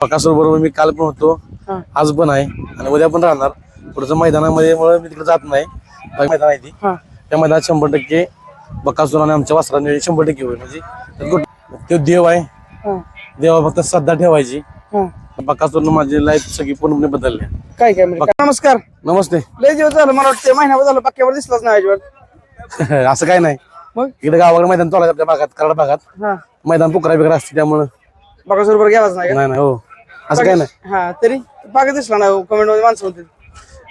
बरोबर मी काल पण होतो. आज पण आहे. आणि उद्या पण राहणार. पुढचं मैदानामध्ये मी तिकडे जात नाही. मैदान आहे ती. त्या मैदानात शंभर टक्के बकासूर आणि आमच्या वासराने शंभर टक्के होईल. म्हणजे तो देव आहे. देवा फक्त श्रद्धा ठेवायची. बकासूरनं माझी लाईफ सगळी पूर्णपणे बदलली काय काय म्हणजे? नमस्कार. नमस्ते. लय दिवस झालं मला वाटतं महिन्यावर झालं. पक्क्यावर दिसलाच नाही असं काय नाही. मग? इकडे गावाकडे मैदान चालू आपल्या भागात कराड भागात. मैदान पुकरा बिकरा असते त्यामुळं. बघा बरोबर गेलाच नाही हो. असं काय नाही. हा तरी पाक दिसला नाही कमेंटमध्ये माणसं म्हणते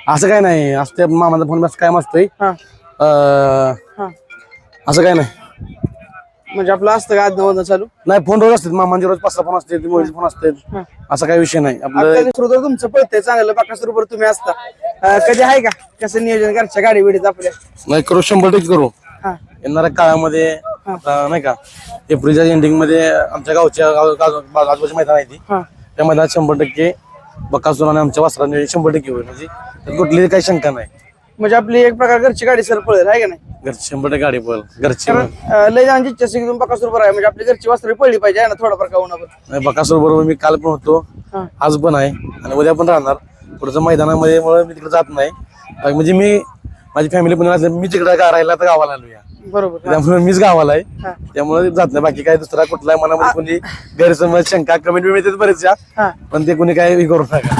असं काय नाही. असं त्या मामाचा फोन काय मस्तय हा. हा. असं काय नाही. म्हणजे आपलं असतं का आदन चालू? नाही फोन रोज असतात. मामांचे रोज पाच सहा फोन असते मोबाईल फोन असते हा. असा काही विषय नाही. आपलं श्रोतर तुमचं पळतंय चांगलं. बाकास बरोबर तुम्ही असता. अं, कधी आहे का? कसं नियोजन घरच्या गाडी बिडीत आपल्या? नाही करू. शंभर टक्के करू. हा. येणाऱ्या काळामध्ये आता नाही का एप्रिलच्या एंडिंगमध्ये आमच्या गावच्या गाव- गाव- गाव- आजूबाजूची मैदान आहे ती. हा. त्या मैदानात शंभर टक्के बकासूर आणि आमच्या वासराने शंभर टक्के होईल. म्हणजे त्यात कुठलीही काही शंका नाही. म्हणजे आपली एक प्रकार घरची गाडी सर पळेल आहे का नाही? घरची शंभर टक्के गाडी पळ घरची कारण अं, लय जणांची इच्छा असते की तुम्ही बकासूर बरोबर आहे. म्हणजे आपली घरची वस्त्र पळली पाहिजे आहे ना थोडाफार का होणार? नाही, बकासूर बरोबर मी काल पण होतो. हा. आज पण आहे. आणि उद्या पण राहणार. पुढचं मैदानामध्ये मुळे मी तिकडे जात नाही. बाकी म्हणजे मी माझी फॅमिली पण मी तिकडे का राहिला तर गावाला आलो या बरोबर. त्यामुळे मीच गावाला आहे. त्यामुळे जात नाही. बाकी काय दुसरा कुठलाही मनामध्ये कोणी गैरसमज शंका कमेंट येतात बरेचशा. हा. पण ते कोणी काय हे करू नका.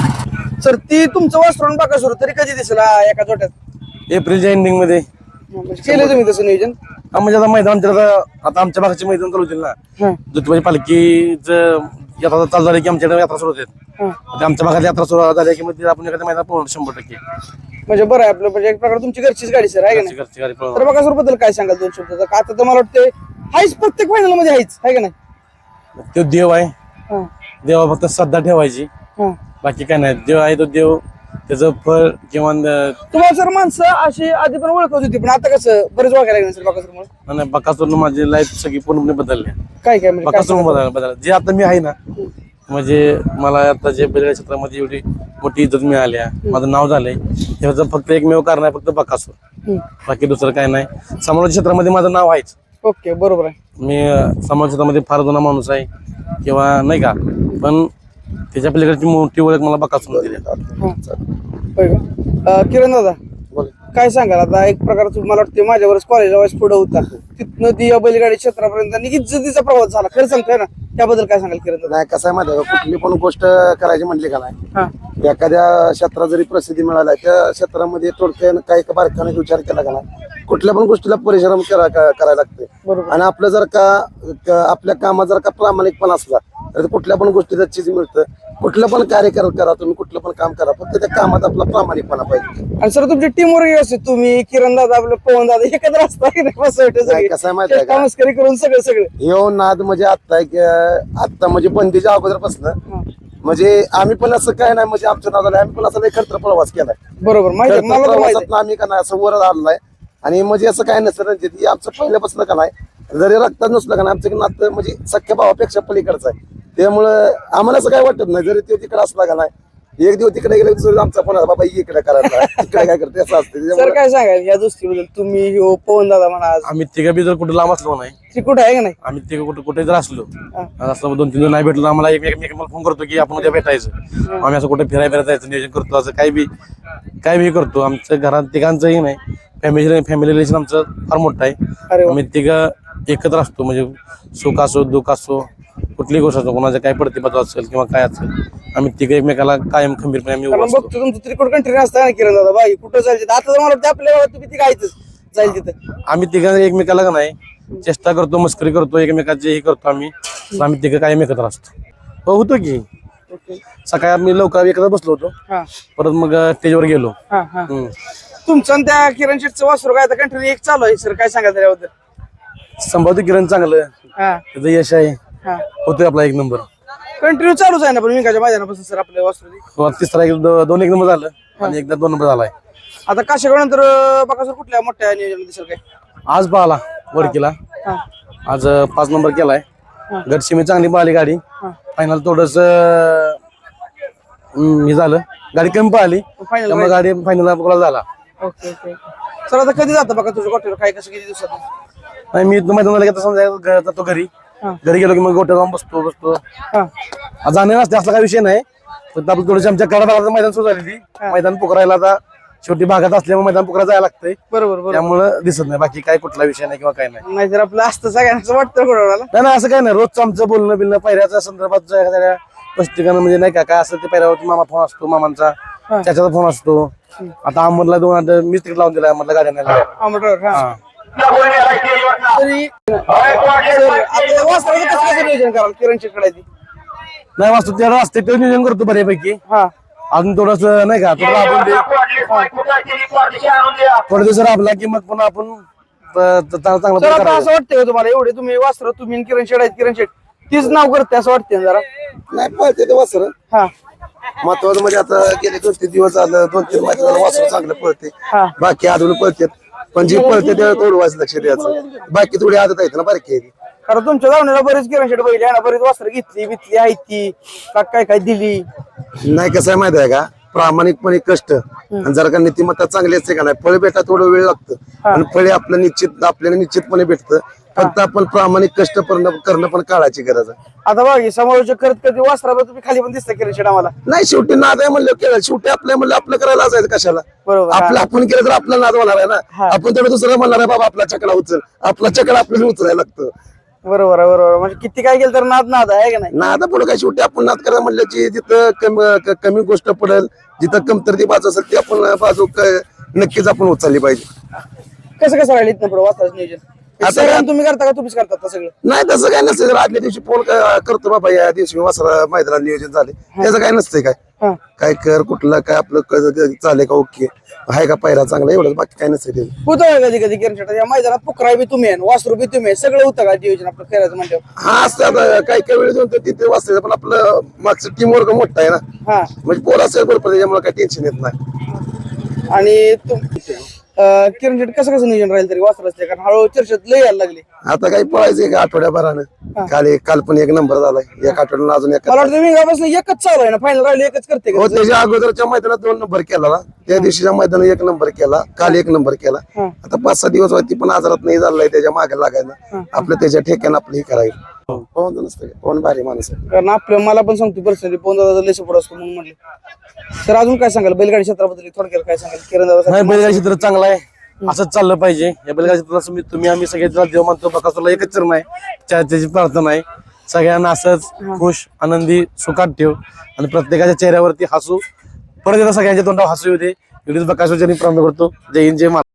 सर ती तुमचं वस्त्र बकासूर तरी कधी दिसेल एका जोट्यात एप्रिलच्या एंडिंगमध्ये. म्हणजे केलं तुम्ही तसं नियोजन? म्हणजे आता मैदान आमच्या आता आमच्या भागाचे मैदान चालू होतील ना. ज्योतिबाची पालखीच यात्रा चालू झाली की आमच्याकडे यात्रा सुरू होते. आमच्या भागात यात्रा सुरू झाली की मग आपण एखाद्या मैदान पोहोच शंभर टक्के. म्हणजे बरं आहे आपलं म्हणजे एक प्रकार तुमची घरचीच गाडी सर आहे का नाही? घरची गाडी तर. बघा सरबद्दल काय सांगाल दोन शब्द? आता आता तर मला वाटते हायच प्रत्येक फायनलमध्ये हायच आहे का नाही? तो देव आहे. हा. देवा फक्त श्रद्धा ठेवायची. हा. बाकी काय नाही देव आहे तो देव. त्याचं फळ किंवा न- तुम्हाला सर माणसं अशी आधी पण ओळखत होती पण आता कसं बरेच ओळखायला लागले सर बघा सर नाही बकासूरनं माझी लाईफ सगळी पूर्णपणे बदलली. काय काय म्हणजे काय बकासूर बदल बदल जे आता मी आहे ना म्हणजे मला आता जे बैलगाडी क्षेत्रामध्ये एवढी मोठी इज्जत मिळाली आहे, माझं नाव झालंय. ह्याचं फक्त एकमेव कारण आहे फक्त बकासूर. बाकी दुसरं काय नाही. समाज क्षेत्रामध्ये माझं नाव आहेच. ओके बरोबर आहे. मी समाज क्षेत्रामध्ये फार जुना माणूस आहे किंवा नाही का? पण त्याच्या पलीकडची मोठी ओळख मला बकासूर दिली. किरण दादा काय सांगाल? आता एक प्रकार तुम्ही मला वाटते माझ्यावरच कॉलेजला वाईस पुढे होता. तिथनं ती या बैलगाडी क्षेत्रापर्यंत आणि इज्जतीचा प्रवास झाला. खरं सांगतोय ना? त्याबद्दल काय सांगाल किरण दादा? नाही कसं आहे माहिती आहे का? कुठली पण गोष्ट करायची म्हटली का नाही हा. एखाद्या क्षेत्रात जरी प्रसिद्धी मिळाल्या त्या क्षेत्रामध्ये थोडक्यानं काही का बारकाने विचार केला का नाही कुठल्या पण गोष्टीला परिश्रम करा- का- करायला लागते. बरोबर. आणि आपलं जर का क- आपल्या कामात जर का प्रामाणिकपणा असला तर कुठल्या पण गोष्टीचं चीज मिळतं. कुठलं पण कार्य करा करा तुम्ही कुठलं पण काम करा फक्त त्या कामात आपला प्रामाणिकपणा पाहिजे आणि सर तुमची टीम वर असते तुम्ही किरण दादा आपलं पवन दादा एकत्र असता की नाही मस्त वाटतं नाही, सगळे. कसं आहे माहिती आहे का? मस्करी करून सगळं सगळं येऊ नाद म्हणजे आत्ता एक आत्ता म्हणजे बंदीच्या अगोदरपासून हा. म्हणजे आम्ही पण असं काय नाही म्हणजे आमचं नाव झालं आम्ही पण असं खर्च प्रवास केलाय बरोबर माहिती आहे, मला तर माहिती आहे. प्रवासात आम्ही का नाही असं वर आलेलाय आणि म्हणजे असं काय नसतं रणजित हे आमचं पहिल्यापासून का नाही जरी रक्तात नसलं का नाही आमचं नातं म्हणजे सख्या भावापेक्षा पलीकडचं आहे त्यामुळं आम्हाला असं काय वाटत नाही जरी ते तिकडे असला का नाही एक दिवस तिकडे गेले दुसरं आमचा फोन आला, बाबा इकडे करायला. तिकडे काय करते असं असतं. सर त्याच्यामुळे काय सांगाल? या दोस्तीबद्दल तुम्ही ह्यो पवन दादा म्हणा आज. आम्ही तिघं बी जर कुठे लांब असलो नाही ती कुठं आहे का नाही? आम्ही तिघं कुठे कुठे जर असलो हा. आणि असं दोन तीन दिवस नाही भेटलो आम्हाला एक एक मला फोन करतो की आपण उद्या भेटायचं. आम्ही असं कुठे फिरायला फिरायला जायचं नियोजन करतो असं काही बी काही बी करतो. आमचं घरात तिघांचंही नाही. फॅमिली फॅमिली रिलेशन आमचं फार मोठं अरे आहे वा. आम्ही तिघं एकत्र असतो म्हणजे सुख असो दुःख असो कुठलीही गोष्ट असो कोणाचं काय प्रतिबद्ध असेल किंवा काय असेल आम्ही तिघं एकमेकाला कायम खंबीरपणे आम्ही उभं कारण असतो. बघतो तुमचं त्रिकोट कंट्री असतं ना किरण दादा बाई कुठं जायचं. आता तर मला वाटतं आपल्या गावात तुम्ही जाईल तिथं. आम्ही तिघं एकमेकाला का नाही चेष्टा करतो मस्करी करतो एकमेकाचे हे करतो आम्ही आम्ही तिघं कायम एकत्र असतो. हो होतो की. ओके. सकाळी आम्ही लवकर एकत्र बसलो होतो. हा. परत मग स्टेजवर गेलो. हा हा. हम्म. तुमचं आणि त्या किरण शेटचं वासरू काय? कंटिन्यू एक चालू आहे सर काय सांगाल त्याच्याबद्दल? संभावती किरण चांगलं हा. त्याचं यश आहे. हा. होतोय आपला एक नंबर. कंटिन्यू चालूच आहे ना पण विंगाच्या मैदानापासून सर आपल्या हो, तिसरा एक दो- दोन एक नंबर झालं. आणि एकदा दोन नंबर झालाय. आता काशेगाव नंतर बघा सर कुठल्या मोठ्या नियोजन दिसेल काय? आज पाहिला वडकीला हा. आज अं, पाच नंबर केलाय. घरची मी चांगली पाहिली गाडी. फायनल थोडस हे झालं. गाडी कमी पाहिली फायनल त्यामुळे गाडी फायनल झाला. Okay okay. सर आता कधी जातं बघा तुझ्या गोट्यावर काय कसं किती दिवसात? नाही मी मैदानाला घेता समजा घ- जातो घरी. घरी गेलो की मग गोट्या जाऊन बसतो बसतो. हा. जाणे नसते असला काही विषय नाही. फक्त आपलं थोडंसं आमच्या कडा मैदान सुरू झालेली. मैदान पोखरायला आता शेवटी भागात असल्यामुळे मैदान पोखरा जायला लागतंय. बरोबर बरोबर. त्यामुळं दिसत नाही. बाकी काय कुठला विषय नाही किंवा काय नाही. नाहीतर आपलं असतं सगळ्यांचं वाटतं कोणाला. नाही नाही असं काय नाही. रोजचं आमचं बोलणं बिलणं पहिल्याच्या संदर्भात जर एखाद्या स्पष्टीकरण म्हणजे नाही का काय असं ते पहिल्यावरती मामा फोन असतो मामांचा. त्याच्याचा फोन असतो. आता अहमदला दोन आता मीच तिकीट लावून दिला अहमदला गाड्या हा. हा. तरी वासराचं कसं कसं नियोजन कराल किरण शेटकडे नाही वाचतो त्याला असते ते नियोजन करतो बऱ्यापैकी. हा. अजून थोडस नाही का थोडं आपण थोडे दिवस राबला की मग पुन्हा आपण अं, चांगलं आता. असं वाटतंय का तुम्हाला एवढे तुम्ही वास्त्र तुम्ही आणि किरण शेट आहेत किरण शेट. तीच नाव करते असं वाटतंय जरा. नाही पळते ते वासर. हा. महत्वाचं म्हणजे आता गेले दोन तीन दिवस झालं दोन तीन महिने झालं वासर चांगलं पळते. हा. बाकी अजून पळतात. पण जी पळते त्याला थोडं वाच लक्ष द्यायचं. बाकी थोडी आदत आहेत ना बारकी आहे ती. कारण तुमच्या धावण्याला बरेच किरण शेट बघितले ना बरेच वस्त्र घेतली बितली आहे ती. का काय काय दिली? नाही कसं आहे माहिती आहे का? प्रामाणिकपणे कष्ट. आणि जर का नीतिमत्ता चांगली असते का नाही फळ भेटा थोडं वेळ लागतं. आणि फळे आपलं निश्चित आपल्याला निश्चितपणे भेटतं. फक्त आपण प्रामाणिक कष्ट करणं पण काळाची गरज आहे. आता बघा की समालोचक करत करत वस्त्रावर तुम्ही खाली पण दिसता किरण आम्हाला. नाही शेवटी नाद आहे म्हणलं केलं. शेवटी आपल्या म्हणलं आपलं करायला असायचं कशाला. आपलं आपण केलं तर आपला नाद होणार आहे ना. आपण तेवढं दुसरं म्हणणार आहे बाबा आपला चकडा उचल. आपला चकडा आपल्याला उचलायला लागतं. बरोबर आहे बरोबर आहे. म्हणजे किती काय केलं तर नाद नाद आहे का नाही? नाद पुढे काय शेवटी आपण नाद करायला म्हणलं की जिथं कमी क- कमी गोष्ट पडेल जिथं कमतरती बाजू असेल ती आपण बाजू क- नक्कीच आपण उचलली पाहिजे. कसं कसं राहिलं इथनं पुढे वस्त्राचं नियोजन? आता तुम्ही करता का? तुम्हीच करता आता सगळं? नाही तसं काय नसतं. जर आदल्या दिवशी फोन क- करतो बाबा या दिवशी वासरा मैदानात नियोजन झाले त्याचं काय नसतंय काय? हा. काय कर कुठलं काय आपलं क- चालेल का ओके? आहे का पायरा चांगला एवढं बाकी काय नसतं ते होतं का कधी कधी किरण शेट या मैदानात पुकराय बी तुम्ही आहे वासरू बी तुम्ही आहे. सगळं होतं का नियोजन आपलं करायचं म्हणजे. हा असतं आता काही काही वेळेस होतं तिथे वाचतं पण आपलं मागचं टीम वर्ग मोठा आहे ना. हा. म्हणजे पोर असेल बरोबर त्याच्यामुळे काही टेन्शन येत नाही. आणि तुम अं, किरण शेट कसं कसं नियोजन राहील तरी वासर असते कारण हळूहळू चर्चेत लय यायला लागली. आता काही पळायचं एक आठवड्याभरानं? काल एक काल पण एक नंबर झालाय एक आठवड्यानं अजून एक मला वाटतं विंगापासून एकच चालू आहे ना? फायनल राहिलं एकच करते का? हो त्याच्या अगोदरच्या मैदानात दोन नंबर केला ना. त्या दिवशीच्या मैदानात एक नंबर केला. काल एक नंबर केला. हा. आता पाच सहा दिवस होती पण आजारात नाही झालाय त्याच्यामागे लागायला. आपलं त्याच्या ठेक्यानं आपलं हे करायचं. पवन नसतं का? पवन भारी माणूस आहे. कारण आपलं मला पण सांगतो पर्सनली पोन दादा लय सपोर्ट असतो म्हणून म्हटले सर अजून काय सांगाल? बैलगाडी क्षेत्राबद्दल थोडक्यात काय सांगाल? किरण दादा नाही बैलगाडी क्षेत्र चांगलं आहे. असंच चाललं पाहिजे. या बैलगाडी क्षेत्राला तुम्ही तुम्ही आम्ही सगळे त्याला देव मानतो. बकासूरला एकच चरण आहे. त्या- त्याची प्रार्थना आहे. सगळ्यांना असंच खुश आनंदी सुखात ठेव. आणि प्रत्येकाच्या चेहऱ्यावरती हसू. परत एकदा सगळ्यांच्या तोंडावर हसू येते एवढीच बकासूरच्या प्रार्थना करतो. जय हिंद जय महाराज